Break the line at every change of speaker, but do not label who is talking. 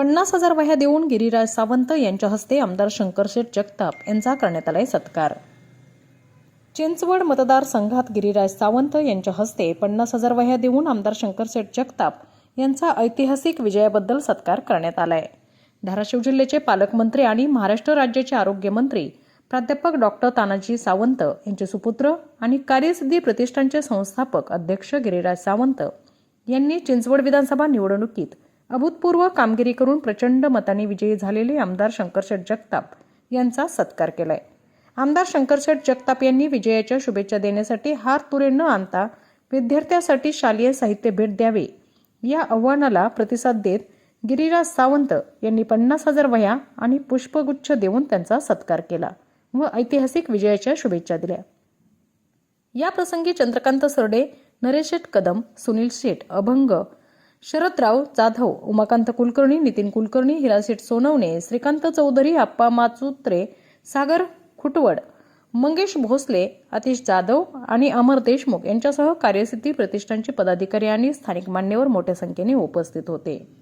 पन्नास हजार वह्या देऊन गिरीराज सावंत यांच्या हस्ते आमदार शंकरशेठ जगताप यांचा करण्यात आलाय सत्कार. चिंचवड मतदारसंघात गिरीराज सावंत यांच्या हस्ते पन्नास हजार वह्या देऊन आमदार शंकरशेठ जगताप यांचा ऐतिहासिक विजयाबद्दल सत्कार करण्यात आलाय. धाराशिव जिल्ह्याचे पालकमंत्री आणि महाराष्ट्र राज्याचे आरोग्यमंत्री प्राध्यापक डॉक्टर तानाजी सावंत यांचे सुपुत्र आणि कार्यसिद्धी प्रतिष्ठानचे संस्थापक अध्यक्ष गिरीराज सावंत यांनी चिंचवड विधानसभा निवडणुकीत अभूतपूर्व कामगिरी करून प्रचंड मताने विजयी झालेले आमदार शंकरशेठ जगताप यांचा सत्कार केलाय. आमदार शंकरशेठ जगताप यांनी विजयाच्या शुभेच्छा देण्यासाठी हार तुरे न आणता विद्यार्थ्यासाठी शालेय साहित्य भेट द्यावे या आव्हानाला प्रतिसाद देत गिरीराज सावंत यांनी पन्नास हजार वह्या आणि पुष्पगुच्छ देऊन त्यांचा सत्कार केला व ऐतिहासिक विजयाच्या शुभेच्छा दिल्या. या प्रसंगी चंद्रकांत सरडे नरेश शेठ कदम सुनील शेठ अभंग शरदराव जाधव उमाकांत कुलकर्णी नितीन कुलकर्णी हिलासेठ सोनवणे श्रीकांत चौधरी आप्पा माचुत्रे सागर खुटवड मंगेश भोसले अतिश जाधव आणि अमर देशमुख यांच्यासह कार्यसिद्धी प्रतिष्ठानचे पदाधिकारी आणि स्थानिक मान्यवर मोठ्या संख्येने उपस्थित होते.